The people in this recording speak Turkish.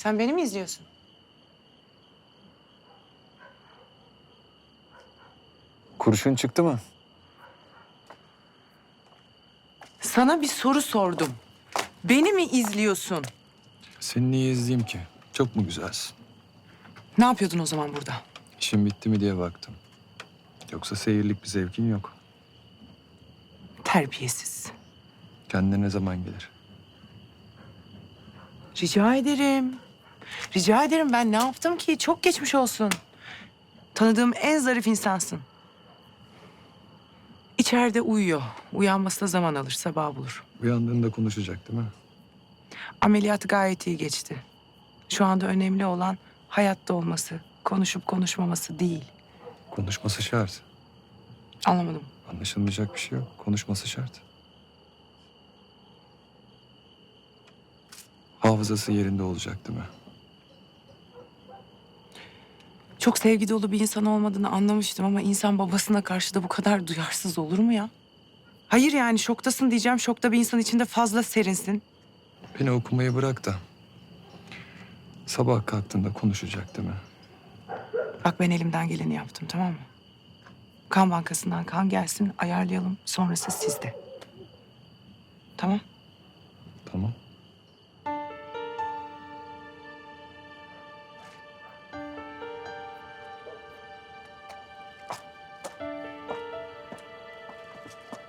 Sen beni mi izliyorsun? Kurşun çıktı mı? Sana bir soru sordum. Beni mi izliyorsun? Seni niye izleyeyim ki? Çok mu güzelsin? Ne yapıyordun o zaman burada? İşin bitti mi diye baktım. Yoksa seyirlik bir zevkin yok. Terbiyesiz. Kendine ne zaman gelir? Rica ederim. Rica ederim ben ne yaptım ki? Çok geçmiş olsun. Tanıdığım en zarif insansın. İçeride uyuyor. Uyanması da zaman alır, sabah bulur. Uyandığında konuşacak değil mi? Ameliyatı gayet iyi geçti. Şu anda önemli olan hayatta olması, konuşup konuşmaması değil. Konuşması şart. Anlamadım. Anlaşılmayacak bir şey yok. Konuşması şart. Hafızası yerinde olacak değil mi? Çok sevgi dolu bir insan olmadığını anlamıştım ama insan babasına karşı da bu kadar duyarsız olur mu ya? Hayır yani şoktasın diyeceğim. Şokta bir insan içinde fazla serinsin. Beni okumayı bırak da. Sabah kalktığında konuşacak değil mi? Bak ben elimden geleni yaptım tamam mı? Kan bankasından kan gelsin ayarlayalım. Sonrası sizde. Tamam. Tamam.